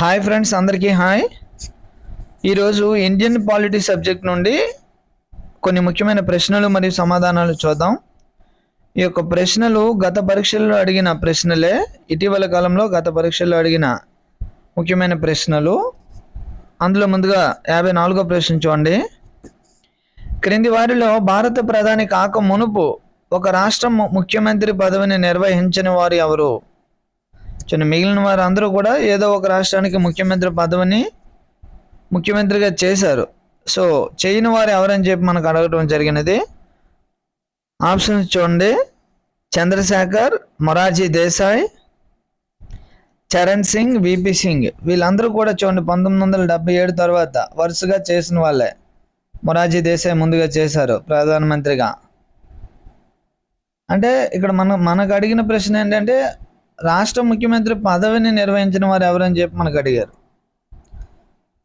Hi friends అందరికీ hi ఈరోజు Indian polity subject నుండి కొన్ని ముఖ్యమైన ప్రశ్నలు మరియు సమాధానాలు చూద్దాం. ఈ యొక్క ప్రశ్నలు గత పరీక్షల్లో అడిగిన ప్రశ్నలే ఇటీవల కాలంలో గత పరీక్షల్లో అడిగిన ముఖ్యమైన ప్రశ్నలు. అందులో ముందుగా యాభై నాలుగో ప్రశ్న చూడండి. క్రింది వారిలో భారత ప్రధాని కాక మునుపు ఒక రాష్ట్రం ము- ముఖ్యమంత్రి పదవిని నిర్వహించిన వారు ఎవరు? చిన్న మిగిలిన వారు అందరూ కూడా ఏదో ఒక రాష్ట్రానికి ముఖ్యమంత్రి పదవిని ముఖ్యమంత్రిగా చేశారు. సో చేయని వారు ఎవరని చెప్పి మనకు అడగటం జరిగినది. ఆప్షన్స్ చూడండి. చంద్రశేఖర్ మొరార్జీ దేశాయ్ చరణ్ సింగ్ విపి సింగ్. వీళ్ళందరూ కూడా చూడండి పంతొమ్మిది వందల డెబ్బై ఏడు తర్వాత వరుసగా చేసిన వాళ్ళే. మొరార్జీ దేశాయ్ ముందుగా చేశారు ప్రధానమంత్రిగా. అంటే ఇక్కడ మన మనకు అడిగిన ప్రశ్న ఏంటంటే రాష్ట్ర ముఖ్యమంత్రి పదవిని నిర్వహించిన వారు ఎవరని చెప్పి మనకు అడిగారు.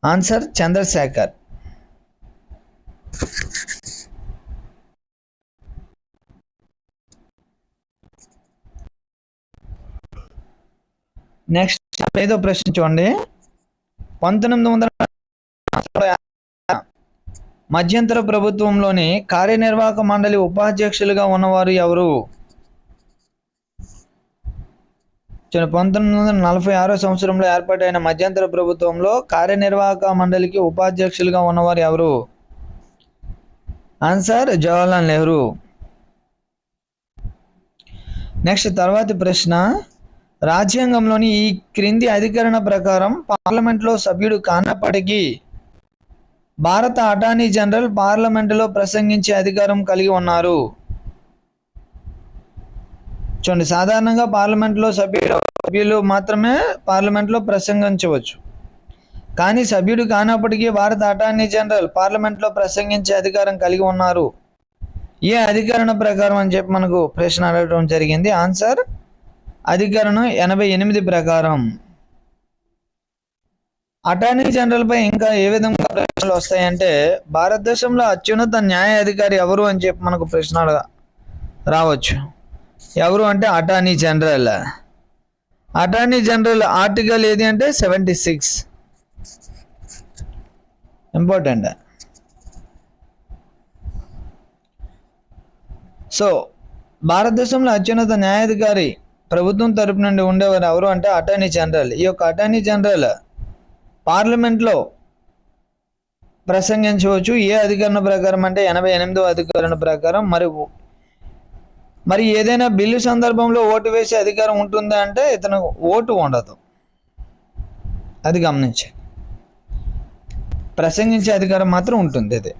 ఆన్సర్ చంద్రశేఖర్. నెక్స్ట్ ఐదో ప్రశ్న చూడండి. పంతొమ్మిది వందల మధ్యంతర ప్రభుత్వంలోని కార్యనిర్వాహక మండలి ఉపాధ్యక్షులుగా ఉన్నవారు ఎవరు చూడండి పంతొమ్మిది వందల నలభై ఆరో సంవత్సరంలో ఏర్పాటైన మధ్యంతర ప్రభుత్వంలో కార్యనిర్వాహక మండలికి ఉపాధ్యక్షులుగా ఉన్నవారు ఎవరు? ఆన్సర్ జవహర్లాల్ నెహ్రూ. నెక్స్ట్ తర్వాతి ప్రశ్న. రాజ్యాంగంలోని ఈ క్రింది అధికరణ ప్రకారం పార్లమెంట్లో సభ్యుడు కానప్పటికీ భారత అటార్నీ జనరల్ పార్లమెంటులో ప్రసంగించే అధికారం కలిగి ఉన్నారు. చూడండి సాధారణంగా పార్లమెంట్లో సభ్యులు సభ్యులు మాత్రమే పార్లమెంట్లో ప్రసంగించవచ్చు. కానీ సభ్యుడు కానప్పటికీ భారత అటార్నీ జనరల్ పార్లమెంట్లో ప్రసంగించే అధికారం కలిగి ఉన్నారు. ఏ అధికరణ ప్రకారం అని చెప్పి మనకు ప్రశ్న అడగడం జరిగింది. ఆన్సర్ అధికరణం ఎనభై ఎనిమిది ప్రకారం. అటార్నీ జనరల్పై ఇంకా ఏ విధంగా ప్రశ్నలు వస్తాయంటే భారతదేశంలో అత్యున్నత న్యాయ అధికారి ఎవరు అని చెప్పి మనకు ప్రశ్న అడగ- రావచ్చు. ఎవరు అంటే attorney general attorney general article ఏది అంటే సెవెంటీ సిక్స్ ఇంపార్టెంట్ సో భారతదేశంలో అత్యున్నత న్యాయాధికారి ప్రభుత్వం తరపు నుండి ఉండేవారు ఎవరు అంటే అటార్నీ జనరల్ ఈ యొక్క అటార్నీ జనరల్ పార్లమెంట్లో ప్రసంగించవచ్చు. ఏ అధికరణ ప్రకారం అంటే ఎనభై ఎనిమిదో అధికరణ ప్రకారం మరియు మరి ఏదైనా బిల్లు సందర్భంలో ఓటు వేసే అధికారం ఉంటుందా అంటే ఇతను ఓటు ఉండదు. అది గమనించండి. ప్రసంగించే అధికారం మాత్రం ఉంటుంది ఇది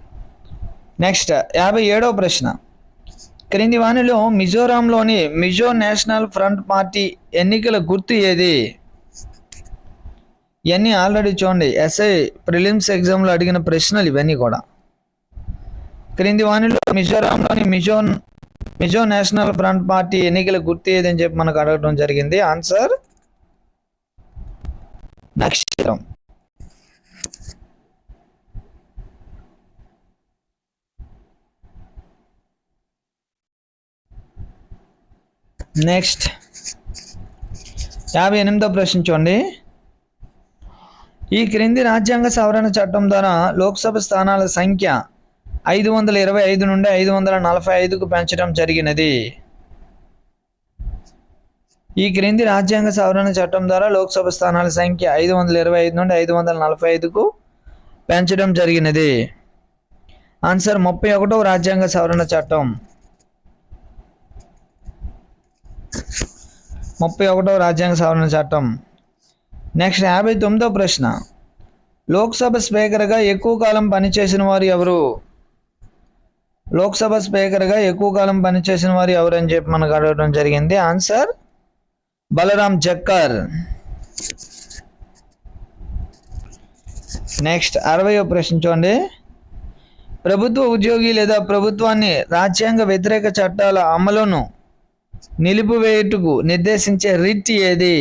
నెక్స్ట్ యాభై ఏడవ ప్రశ్న. క్రింది వాణిలో మిజోరాంలోని మిజో నేషనల్ ఫ్రంట్ పార్టీ ఎన్నికల గుర్తు ఏది? ఇవన్నీ ఆల్రెడీ చూడండి. ఎస్ఐ ప్రిలిమ్స్ ఎగ్జామ్లో అడిగిన ప్రశ్నలు ఇవన్నీ కూడా. క్రింది వాణిలో మిజోరాంలోని Mizo Mizo national front party ఎన్నికల గుర్తు ఏదని చెప్పి మనకు అడగడం జరిగింది. ఆన్సర్? నక్షత్రం. నెక్స్ట్. యాభై ఎనిమిదో ప్రశ్న చూడండి. ఈ క్రింది రాజ్యాంగ సవరణ చట్టం ద్వారా లోక్సభ స్థానాల సంఖ్య ఐదు వందల ఇరవై ఐదు నుండి ఐదు వందల నలభై ఐదుకు పెంచడం జరిగినది. ఈ క్రింది రాజ్యాంగ సవరణ చట్టం ద్వారా లోక్సభ స్థానాల సంఖ్య ఐదు వందల ఇరవై ఐదు నుండి ఐదు వందల నలభై ఐదుకు పెంచడం జరిగినది. ఆన్సర్ ముప్పై ఒకటో రాజ్యాంగ సవరణ చట్టం. ముప్పై ఒకటో రాజ్యాంగ సవరణ చట్టం. నెక్స్ట్ యాభై తొమ్మిదో ప్రశ్న. లోక్సభ స్పీకర్గా ఎక్కువ కాలం పనిచేసిన వారు ఎవరు? లోక్సభ స్పీకర్గా ఎక్కువ కాలం పనిచేసిన వారు ఎవరని చెప్పి మనకు అడగడం జరిగింది. ఆన్సర్ బలరాం జక్కర్. నెక్స్ట్ అరవయో ప్రశ్న చూడండి. ప్రభుత్వ ఉద్యోగి లేదా ప్రభుత్వాన్ని రాజ్యాంగ వ్యతిరేక చట్టాల అమలును నిలిపివేయుటకు నిర్దేశించే రిట్ ఏది?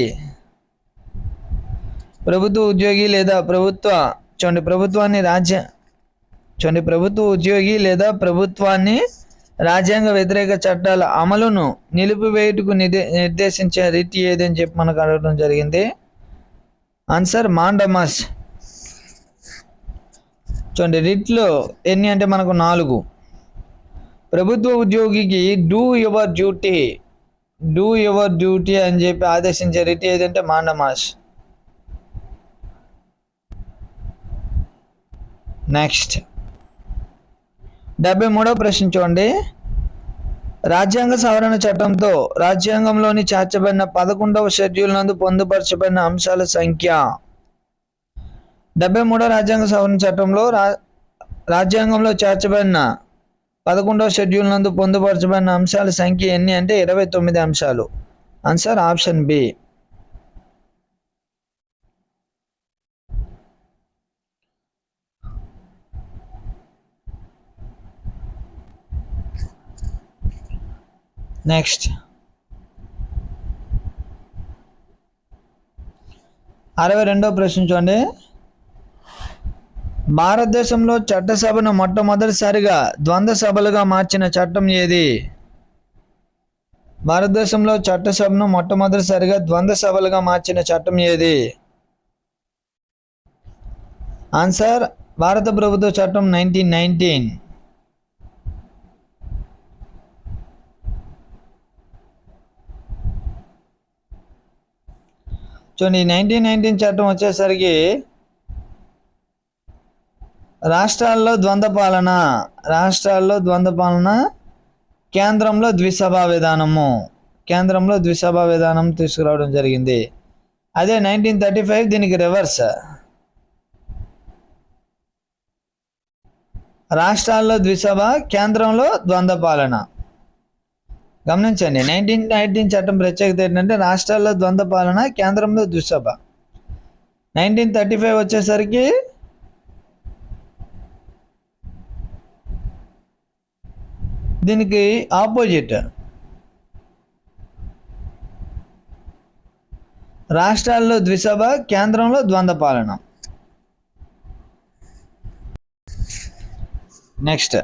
ప్రభుత్వ ఉద్యోగి లేదా ప్రభుత్వ చూడండి ప్రభుత్వాన్ని రాజ్య చూడండి ప్రభుత్వ ఉద్యోగి లేదా ప్రభుత్వాన్ని రాజ్యాంగ వ్యతిరేక చట్టాల అమలును నిలిపివేయుటకు నిదే నిర్దేశించే రీతి ఏదని చెప్పి మనకు అడగడం జరిగింది. Answer mandamus. చూడండి రిట్లు ఎన్ని అంటే మనకు నాలుగు. ప్రభుత్వ ఉద్యోగికి do your duty do your duty అని చెప్పి ఆదేశించే రిట్ ఏదంటే మాండమాస్. నెక్స్ట్ డెబ్బై మూడవ ప్రశ్న చూడండి. రాజ్యాంగ సవరణ చట్టంతో రాజ్యాంగంలోని చేర్చబడిన పదకొండవ షెడ్యూల్ నందు పొందుపరచబడిన అంశాల సంఖ్య. డెబ్బై మూడవ రాజ్యాంగ సవరణ చట్టంలో రా రాజ్యాంగంలో చేర్చబడిన పదకొండవ షెడ్యూల్ నందు పొందుపరచబడిన అంశాల సంఖ్య ఎన్ని అంటే ఇరవై తొమ్మిది అంశాలు. Answer option B. నెక్స్ట్. అరవై రెండవ ప్రశ్న చూడండి. భారతదేశంలో చట్టసభను మొట్టమొదటిసారిగా ద్వంద్వ సభలుగా మార్చిన చట్టం ఏది? భారతదేశంలో చట్టసభను మొట్టమొదటిసారిగా ద్వంద్వ సభలుగా మార్చిన చట్టం ఏది? ఆన్సర్ భారత ప్రభుత్వ చట్టం నైన్టీన్ నైన్టీన్ చూడండి నైన్టీన్ నైన్టీన్ చట్టం వచ్చేసరికి రాష్ట్రాల్లో ద్వంద్వ పాలన రాష్ట్రాల్లో ద్వంద్వ పాలన కేంద్రంలో ద్విసభా విధానము కేంద్రంలో ద్విసభా విధానం తీసుకురావడం జరిగింది. అదే నైన్టీన్ థర్టీ ఫైవ్ దీనికి రివర్స్ రాష్ట్రాల్లో ద్విసభ కేంద్రంలో ద్వంద్వ పాలన గమనించండి నైన్టీన్ నైన్టీన్ చట్టం ప్రత్యేకత ఏంటంటే రాష్ట్రాల్లో ద్వంద్వ పాలన కేంద్రంలో ద్విసభ నైన్టీన్ థర్టీ ఫైవ్ వచ్చేసరికి దీనికి ఆపోజిట్ రాష్ట్రాల్లో ద్విసభ కేంద్రంలో ద్వంద్వ పాలన నెక్స్ట్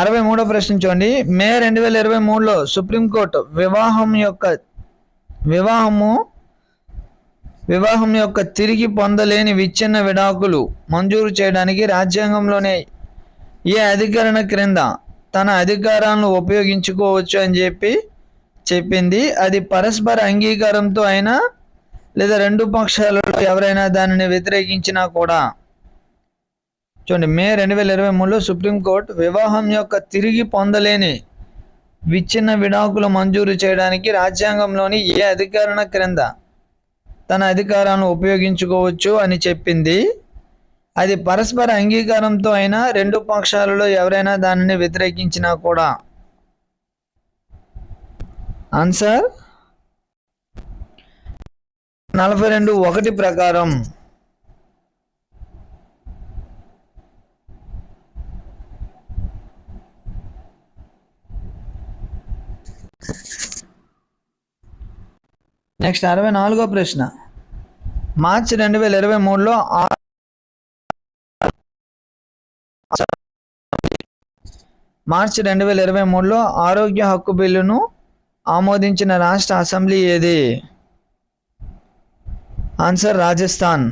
అరవై మూడో ప్రశ్న చూడండి. మే రెండు వేల ఇరవై మూడులో సుప్రీంకోర్టు వివాహం యొక్క వివాహము వివాహం యొక్క తిరిగి పొందలేని విచ్ఛిన్న విడాకులు మంజూరు చేయడానికి రాజ్యాంగంలోనే ఏ అధికరణ క్రింద తన అధికారాలను ఉపయోగించుకోవచ్చు అని చెప్పి చెప్పింది. అది పరస్పర అంగీకారంతో అయినా లేదా రెండు పక్షాలలో ఎవరైనా దానిని వ్యతిరేకించినా కూడా చూడండి మే రెండు వేల ఇరవై మూడులో సుప్రీంకోర్టు వివాహం యొక్క తిరిగి పొందలేని విచ్ఛిన్న విడాకులు మంజూరు చేయడానికి రాజ్యాంగంలోని ఏ అధికారణ క్రింద తన అధికారాన్ని ఉపయోగించుకోవచ్చు అని చెప్పింది. అది పరస్పర అంగీకారంతో అయినా రెండు పక్షాలలో ఎవరైనా దానిని వ్యతిరేకించినా కూడా. ఆన్సర్? నలభై రెండు ఒకటి ప్రకారం నెక్స్ట్ అరవై నాలుగో ప్రశ్న. మార్చి రెండు వేల ఇరవై మూడులో మార్చి రెండు వేల ఇరవై మూడులో ఆరోగ్య హక్కు బిల్లును ఆమోదించిన రాష్ట్ర అసెంబ్లీ ఏది? ఆన్సర్ రాజస్థాన్.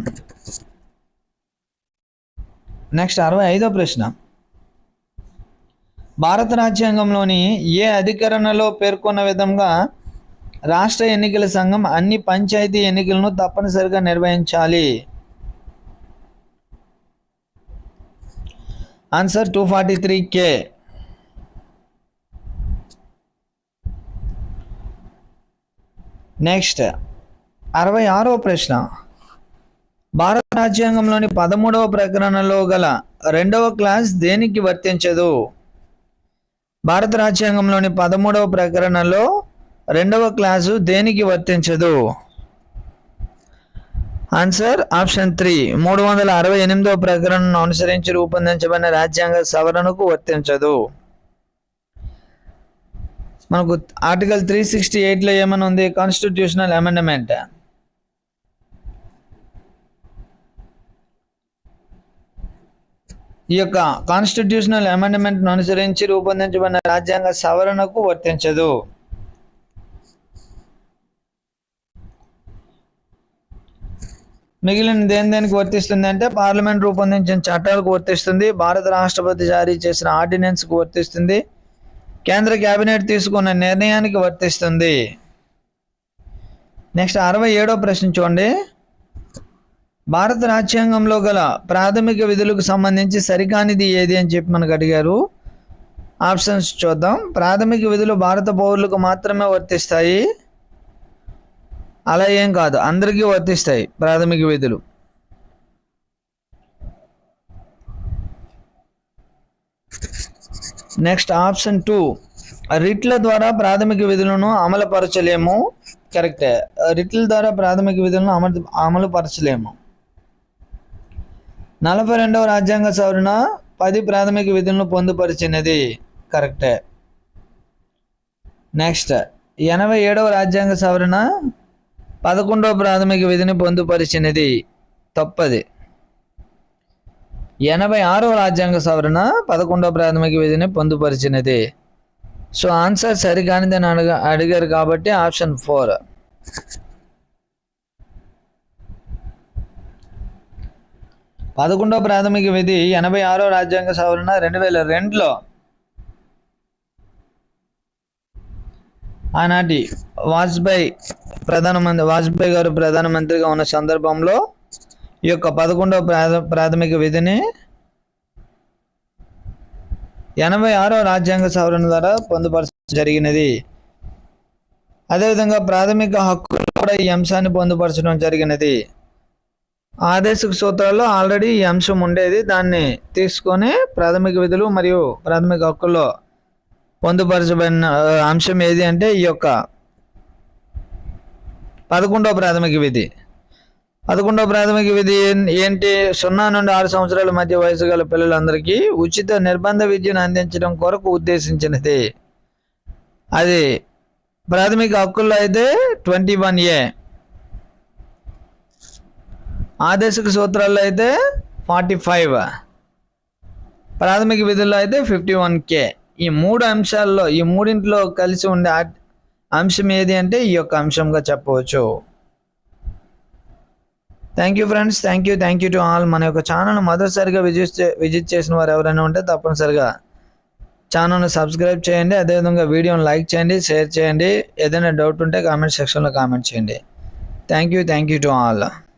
నెక్స్ట్ అరవై ఐదో ప్రశ్న. భారత రాజ్యాంగంలోని ఏ అధికరణలో పేర్కొన్న విధంగా రాష్ట్ర ఎన్నికల సంఘం అన్ని పంచాయతీ ఎన్నికలను తప్పనిసరిగా నిర్వహించాలి? Answer two forty three K next అరవై ఆరవ ప్రశ్న. భారత రాజ్యాంగంలోని పదమూడవ ప్రకరణలో గల రెండవ క్లాస్ దేనికి వర్తించదు? భారత రాజ్యాంగంలోని పదమూడవ ప్రకరణలో రెండవ క్లాసు దేనికి వర్తించదు? Answer option three. మూడు వందల అరవై ఎనిమిదవ ప్రకరణను అనుసరించి రూపొందించబడిన రాజ్యాంగ సవరణకు వర్తించదు. మనకు ఆర్టికల్ త్రీ సిక్స్టీ ఎయిట్లో ఏమని ఉంది? కాన్స్టిట్యూషనల్ అమెండ్మెంట్ ఈ యొక్క కాన్స్టిట్యూషనల్ అమెండ్మెంట్ను అనుసరించి రూపొందించబడిన రాజ్యాంగ సవరణకు వర్తించదు. మిగిలిన దేని దేనికి వర్తిస్తుంది అంటే పార్లమెంట్ రూపొందించిన చట్టాలకు వర్తిస్తుంది. భారత రాష్ట్రపతి జారీ చేసిన ఆర్డినెన్స్కు వర్తిస్తుంది. కేంద్ర కేబినెట్ తీసుకున్న నిర్ణయానికి వర్తిస్తుంది. నెక్స్ట్ అరవై ఏడో ప్రశ్న చూడండి. భారత రాజ్యాంగంలో గల ప్రాథమిక విధులకు సంబంధించి సరికానిది ఏది అని చెప్పి మనకు అడిగారు. ఆప్షన్స్ చూద్దాం. ప్రాథమిక విధులు భారత పౌరులకు మాత్రమే వర్తిస్తాయి. అలా ఏం కాదు. అందరికీ వర్తిస్తాయి ప్రాథమిక విధులు. Next option two. రిట్ల ద్వారా ప్రాథమిక విధులను అమలుపరచలేము. కరెక్టే. రిట్ల ద్వారా ప్రాథమిక విధులను అమలు అమలుపరచలేము. నలభై రెండవ రాజ్యాంగ సవరణ పది ప్రాథమిక విధులను పొందుపరిచినది. కరెక్టే. నెక్స్ట్ ఎనభై ఏడవ రాజ్యాంగ సవరణ పదకొండవ ప్రాథమిక విధిని పొందుపరిచినది. తప్పది. ఎనభై ఆరవ రాజ్యాంగ సవరణ పదకొండవ ప్రాథమిక విధిని పొందుపరిచినది. సో ఆన్సర్ సరికానిదని అడగ అడిగారు కాబట్టి ఆప్షన్ ఫోర్. పదకొండో ప్రాథమిక విధి ఎనభై ఆరో రాజ్యాంగ సవరణ రెండు వేల రెండులో ఆనాటి వాజ్పేయి ప్రధానమంత్రి వాజ్పేయి గారు ప్రధానమంత్రిగా ఉన్న సందర్భంలో ఈ యొక్క పదకొండవ ప్రాథ ప్రాథమిక విధిని ఎనభై ఆరో రాజ్యాంగ సవరణ ద్వారా పొందుపరచడం జరిగినది. అదేవిధంగా ప్రాథమిక హక్కులు కూడా ఈ అంశాన్ని పొందుపరచడం జరిగినది. ఆదేశిక సూత్రాల్లో ఆల్రెడీ ఈ అంశం ఉండేది. దాన్ని తీసుకొని ప్రాథమిక విధులు మరియు ప్రాథమిక హక్కుల్లో పొందుపరచబడిన అంశం ఏది అంటే ఈ యొక్క పదకొండవ ప్రాథమిక విధి. పదకొండవ ప్రాథమిక విధి ఏంటి? సున్నా నుండి ఆరు సంవత్సరాల మధ్య వయసు గల పిల్లలందరికీ ఉచిత నిర్బంధ విద్యను అందించడం కొరకు ఉద్దేశించినది. అది ప్రాథమిక హక్కుల్లో అయితే ట్వంటీ వన్ ఏ. ఆదేశక సూత్రాల్లో అయితే ఫార్టీ ఫైవ్. ప్రాథమిక విధుల్లో అయితే ఫిఫ్టీ వన్ కే. ఈ మూడు అంశాల్లో ఈ మూడింట్లో కలిసి ఉండే అంశం ఏది అంటే ఈ యొక్క అంశంగా చెప్పవచ్చు. Thank you friends thank you thank you to all మన యొక్క ఛానల్ మొదటిసారిగా విజిట్ చే- విజిట్ చేసిన వారు ఎవరైనా ఉంటే తప్పనిసరిగా ఛానల్ను సబ్స్క్రైబ్ చేయండి. అదేవిధంగా వీడియోని లైక్ చేయండి షేర్ చేయండి. ఏదైనా డౌట్ ఉంటే కామెంట్ సెక్షన్లో కామెంట్ చేయండి. Thank you thank you to all